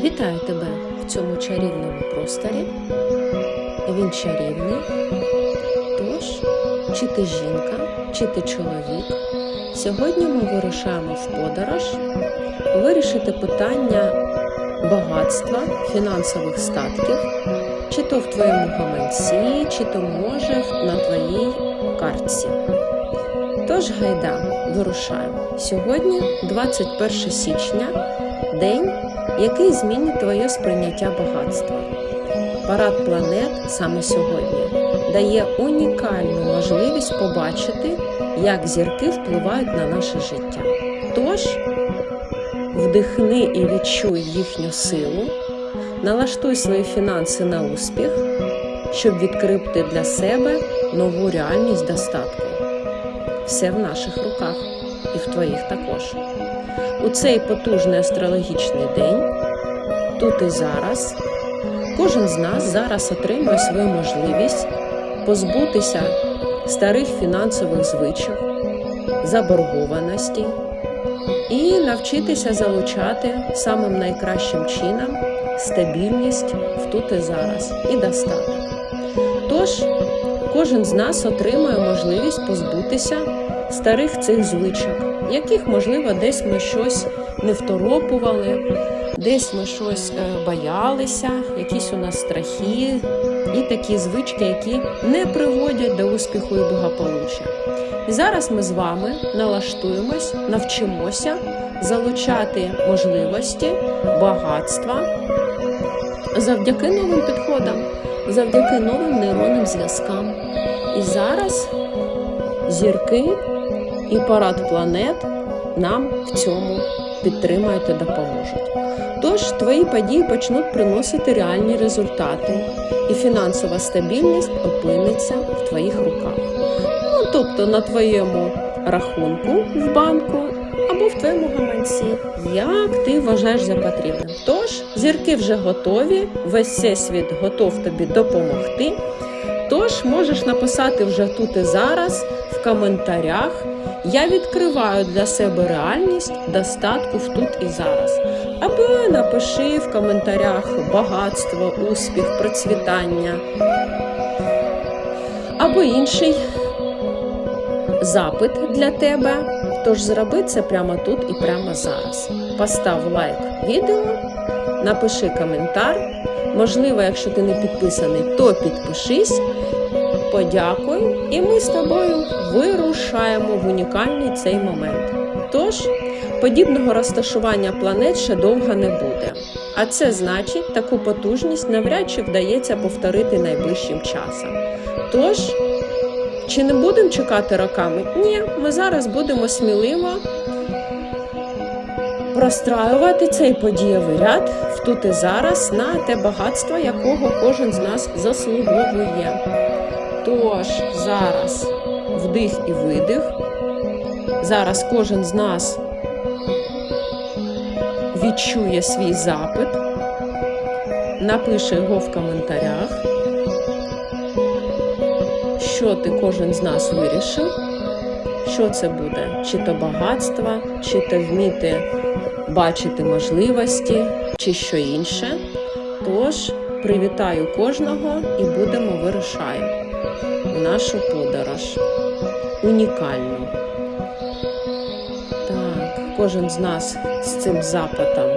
Вітаю тебе в цьому чарівному просторі. Він чарівний. Тож, чи ти жінка, чи ти чоловік. Сьогодні ми вирушаємо в подорож вирішити питання багатства, фінансових статків, чи то в твоєму гаманці, чи то може на твоїй картці. Тож гайда, вирушаємо. Сьогодні 21 січня, день, який змінить твоє сприйняття багатства. Парад планет саме сьогодні дає унікальну можливість побачити, як зірки впливають на наше життя. Тож вдихни і відчуй їхню силу, налаштуй свої фінанси на успіх, щоб відкрити для себе нову реальність достатку. Все в наших руках і в твоїх також. У цей потужний астрологічний день, тут і зараз, кожен з нас зараз отримує свою можливість позбутися старих фінансових звичок, заборгованості і навчитися залучати самим найкращим чином стабільність в тут і зараз і достаток. Тож, кожен з нас отримує можливість позбутися старих цих звичок, яких, можливо, десь ми щось не второпували, десь ми щось е, боялися, якісь у нас страхи і такі звички, які не приводять до успіху і благополуччя. І зараз ми з вами налаштуємось, навчимося залучати можливості, багатства завдяки новим підходам, завдяки новим нейронним зв'язкам. І зараз зірки і парад планет нам в цьому підтримають та допоможуть. Тож твої події почнуть приносити реальні результати, і фінансова стабільність опиниться в твоїх руках. Ну, тобто на твоєму рахунку в банку або в твоєму гаманці, як ти вважаєш за потрібним. Тож зірки вже готові, весь всесвіт готов тобі допомогти. Тож можеш написати вже тут і зараз в коментарях. Я відкриваю для себе реальність достатку в тут і зараз. Або напиши в коментарях багатство, успіх, процвітання, або інший запит для тебе. Тож зроби це прямо тут і прямо зараз. Постав лайк відео, напиши коментар. Можливо, якщо ти не підписаний, то підпишись. Подякуй, і ми з тобою вирушаємо в унікальний цей момент. Тож, подібного розташування планет ще довго не буде. А це значить, таку потужність навряд чи вдається повторити найближчим часом. Тож, чи не будемо чекати роками? Ні, ми зараз будемо сміливо простраювати цей подієвий ряд в тут і зараз на те багатство, якого кожен з нас заслуговує. Тож зараз вдих і видих. Зараз кожен з нас відчує свій запит, напише його в коментарях, що ти кожен з нас вирішив, що це буде, чи то багатство, чи то вміти бачити можливості, чи що інше. Тож привітаю кожного і будемо вирушати нашу подорож. Унікальну. Так, кожен з нас з цим запитом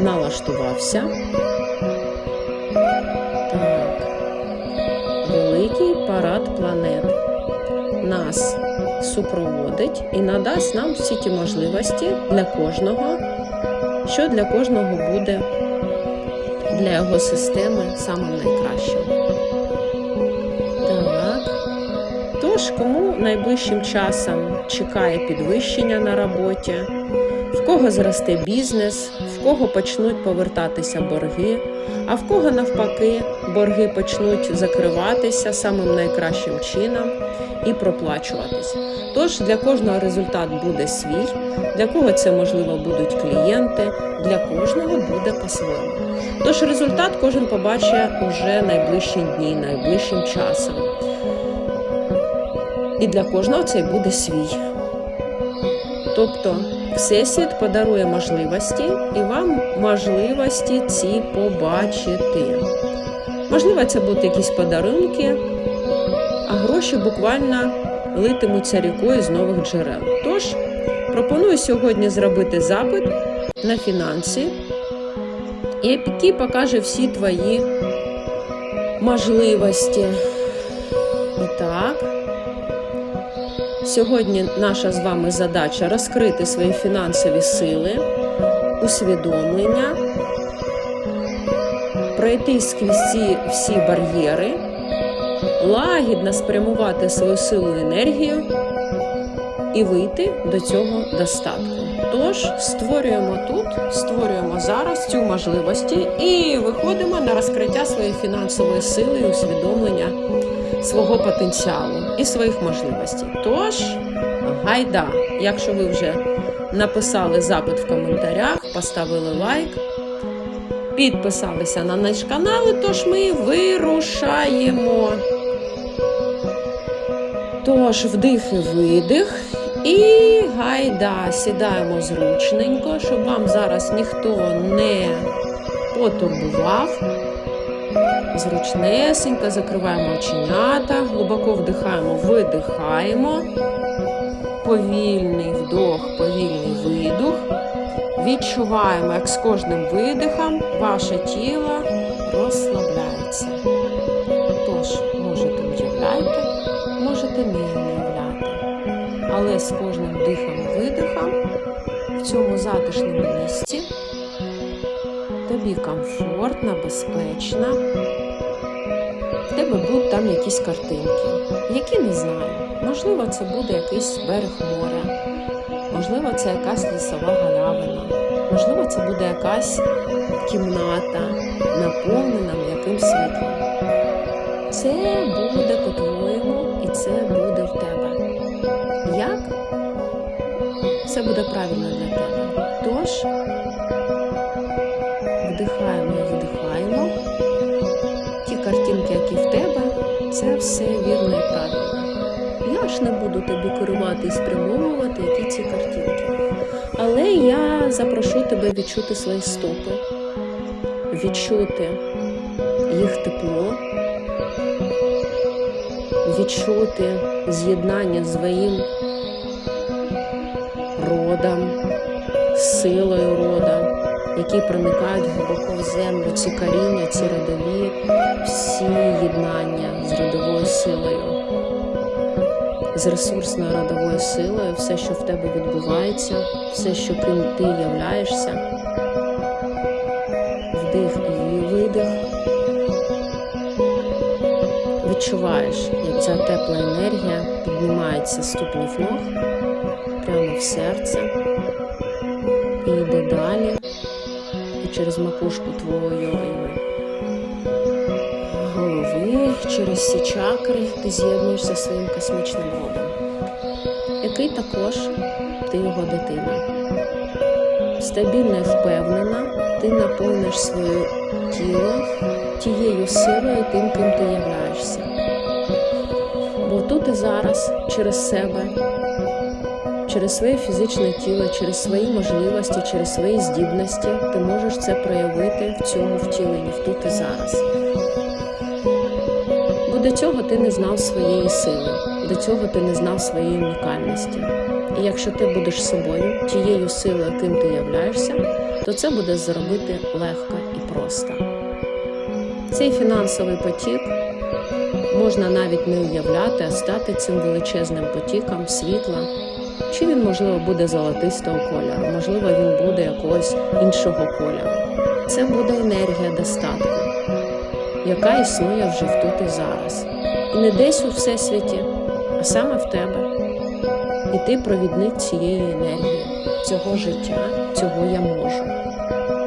налаштувався. Так, великий парад планет нас супроводить і надасть нам всі ті можливості для кожного, що для кожного буде для його системи самим найкращим. Так. Тож, кому найближчим часом чекає підвищення на роботі, в кого зросте бізнес, в кого почнуть повертатися борги, а в кого навпаки борги почнуть закриватися самим найкращим чином і проплачуватись. Тож для кожного результат буде свій, для кого це можливо будуть клієнти, для кожного буде по-своєму. Тож результат кожен побачить уже найближчі дні, найближчим часом. І для кожного цей буде свій. Тобто Всесвіт подарує можливості, і вам можливості ці побачити. Можливо, це будуть якісь подарунки, а гроші буквально литимуться рікою з нових джерел. Тож, пропоную сьогодні зробити запит на фінанси, який покаже всі твої можливості. І так, сьогодні наша з вами задача розкрити свої фінансові сили, усвідомлення, пройти скрізь ці всі бар'єри, лагідно спрямувати свою силу і енергію і вийти до цього достатку. Тож створюємо тут, створюємо зараз цю можливості і виходимо на розкриття своєї фінансової сили і усвідомлення свого потенціалу і своїх можливостей. Тож, гайда, якщо ви вже написали запит в коментарях, поставили лайк, підписалися на наш канал, тож ми вирушаємо. Тож, вдих і видих. І гайда, сідаємо зручненько, щоб вам зараз ніхто не потурбував. Зручнесенько закриваємо оченята, глибоко вдихаємо, видихаємо. Повільний вдох, повільний видох. Відчуваємо, як з кожним видихом ваше тіло розслабляється. Тож, можете уявляти, можете не уявляти. Але з кожним дихом і видихом в цьому затишному місці тобі комфортно, безпечно. В тебе будуть там якісь картинки, які не знаю. Можливо, це буде якийсь берег моря, можливо, це якась лісова галявина, можливо, це буде якась кімната, наповнена м'яким світлом. Це буде по-твоєму, і це буде в тебе. Все буде правильно для тебе. Тож вдихаємо і видихаємо. Ті картинки, які в тебе, це все вірно і правильно. Я ж не буду тобі керувати і спрямовувати, які ці картинки. Але я запрошу тебе відчути свої стопи, відчути їх тепло, відчути з'єднання з своїм силою рода, які проникають глибоко в землю, ці коріння, ці родові, всі єднання з родовою силою, з ресурсною родовою силою, все, що в тебе відбувається, все, що ти являєшся, вдих і видих. Відчуваєш, як ця тепла енергія піднімається з ступнів ног прямо в серце і йде далі, і через макушку твоєї голови, через всі чакри ти з'єднуєшся зі своїм космічним родом, який також ти його дитина. Стабільна і впевнена, ти наповниш своє тіло тією силою, тим, ким ти являєшся. Бо тут і зараз через себе через своє фізичне тіло, через свої можливості, через свої здібності ти можеш це проявити в цьому втіленні, в тут і зараз. Бо до цього ти не знав своєї сили, до цього ти не знав своєї унікальності. І якщо ти будеш собою, тією силою, яким ти являєшся, то це буде зробити легко і просто. Цей фінансовий потік можна навіть не уявляти, а стати цим величезним потіком світла. Чи він, можливо, буде золотистого кольору, можливо, він буде якогось іншого кольору. Це буде енергія достатку, яка існує вже в тут і зараз. І не десь у всесвіті, а саме в тебе. І ти провідник цієї енергії, цього життя, цього я можу.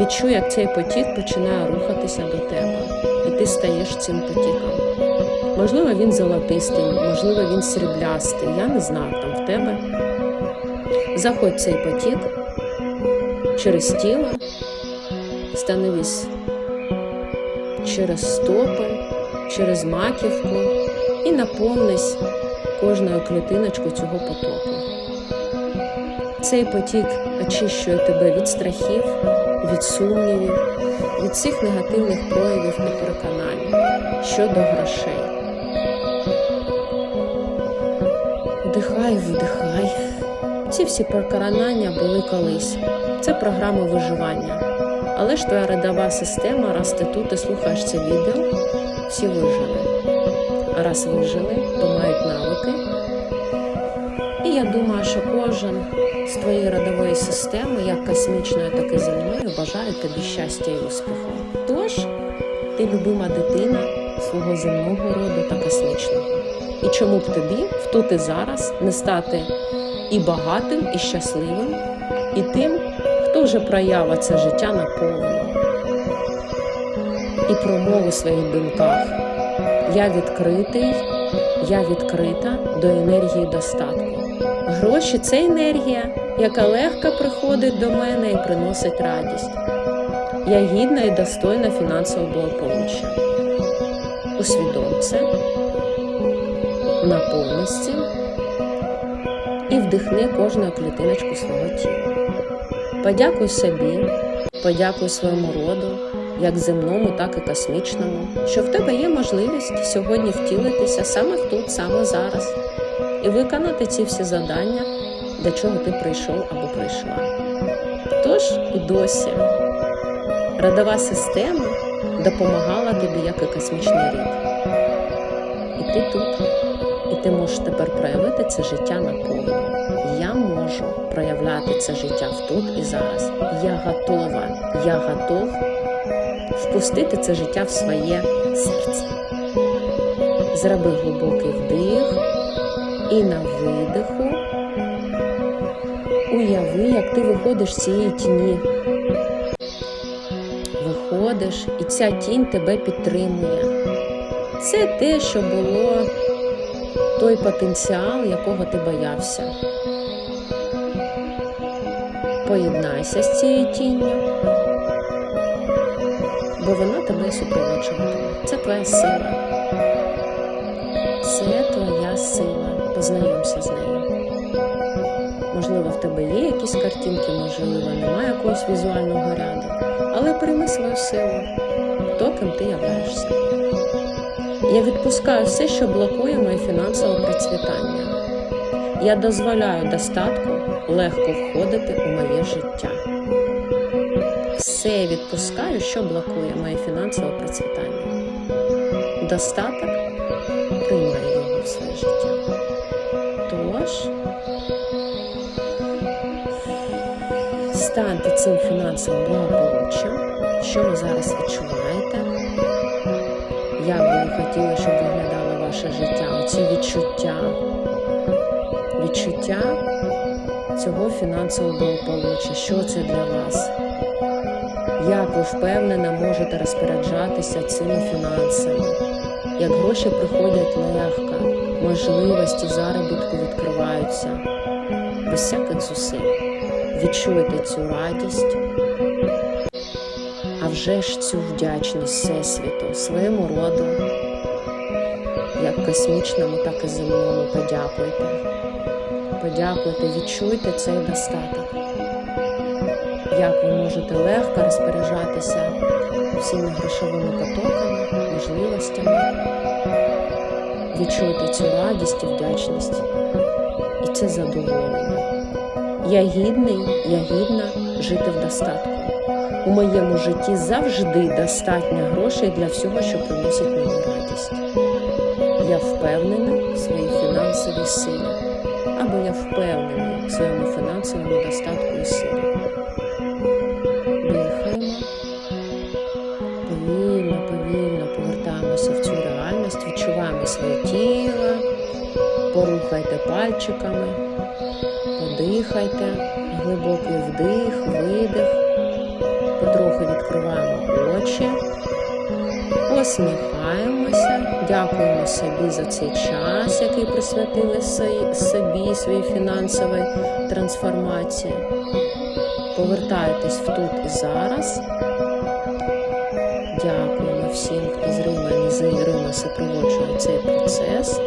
Відчуй, як цей потік починає рухатися до тебе, і ти стаєш цим потіком. Можливо, він золотистий, можливо, він сріблястий. Я не знаю там в тебе. Заходь в цей потік через тіло, становись через стопи, через маківку і наповнись кожною клітиночкою цього потоку. Цей потік очищує тебе від страхів, від сумнівів, від всіх негативних проявів і переконань щодо грошей. Вдихай, видихай. Ці всі переконання були колись. Це програми виживання. Але ж твоя родова система, раз ти тут і слухаєш це відео, всі вижили. А раз вижили, то мають навики. І я думаю, що кожен з твоєї родової системи, як космічної, так і земною, бажає тобі щастя і успіху. Тож, ти любима дитина свого земного роду та космічного. І чому б тобі в тут і зараз не стати і багатим, і щасливим, і тим, хто вже проява це життя наповно. І промови в своїх думках. Я відкритий, я відкрита до енергії достатку. Гроші це енергія, яка легко приходить до мене і приносить радість. Я гідна і достойна фінансового благополуччя. Усвідом це, наповнись цим і вдихни кожну клітиночку свого тіла. Подякуй собі, подякуй своєму роду, як земному, так і космічному, що в тебе є можливість сьогодні втілитися саме тут, саме зараз, і виконати ці всі завдання, до чого ти прийшов або прийшла. Тож і досі родова система допомагала тобі як і космічний рід. І ти тут. І ти можеш тепер проявити це життя наповну. Можу проявляти це життя в тут і зараз. Я готова, я готов впустити це життя в своє серце. Зроби глибокий вдих і на видиху уяви, як ти виходиш з цієї тіні. Виходиш, і ця тінь тебе підтримує. Це те, що було той потенціал, якого ти боявся. Поєднайся з цією тінню, бо вона тебе супроводжуватиме. Це твоя сила. Це твоя сила. Познайомся з нею. Можливо, в тебе є якісь картинки, можливо, немає якогось візуального ряду, але прийми свою силу, то, ким ти являєшся. Я відпускаю все, що блокує моє фінансове процвітання. Я дозволяю достатку легко входити у моє життя. Все відпускаю, що блокує моє фінансове процвітання. Достаток приймаю його в своє життя. Тож станьте цим фінансовим благополуччям, що ви зараз відчуваєте. Як би ви хотіли, щоб виглядало ваше життя? Оці відчуття, відчуття цього фінансового благополуччя. Що це для вас? Як ви впевнено можете розпоряджатися цими фінансами? Як гроші приходять легко, можливості заробітку відкриваються без всяких зусиль. Відчуєте цю радість, а вже ж цю вдячність Всесвіту, своєму роду, як космічному, так і земному. Подякуйте. Подякуйте, відчуйте цей достаток. Як ви можете легко розпоряджатися всіми грошовими потоками, можливостями. Відчуйте цю радість і вдячність. І це задоволення. Я гідний, я гідна жити в достатку. У моєму житті завжди достатньо грошей для всього, що приносить мені радість. Я впевнена в своїй фінансовій силі, або я впевнений в своєму фінансовому достатку і силі. Дихаємо. Повільно, повільно повертаємося в цю реальність, відчуваємо своє тіло, порухайте пальчиками, подихайте, глибокий вдих, видих, потроху відкриваємо очі, посміхаємося, дякуємо собі за цей час, який присвятили собі, своїй фінансовій трансформації. Повертайтесь в тут і зараз. Дякуємо всім, хто зримо і незримо супроводжує цей процес.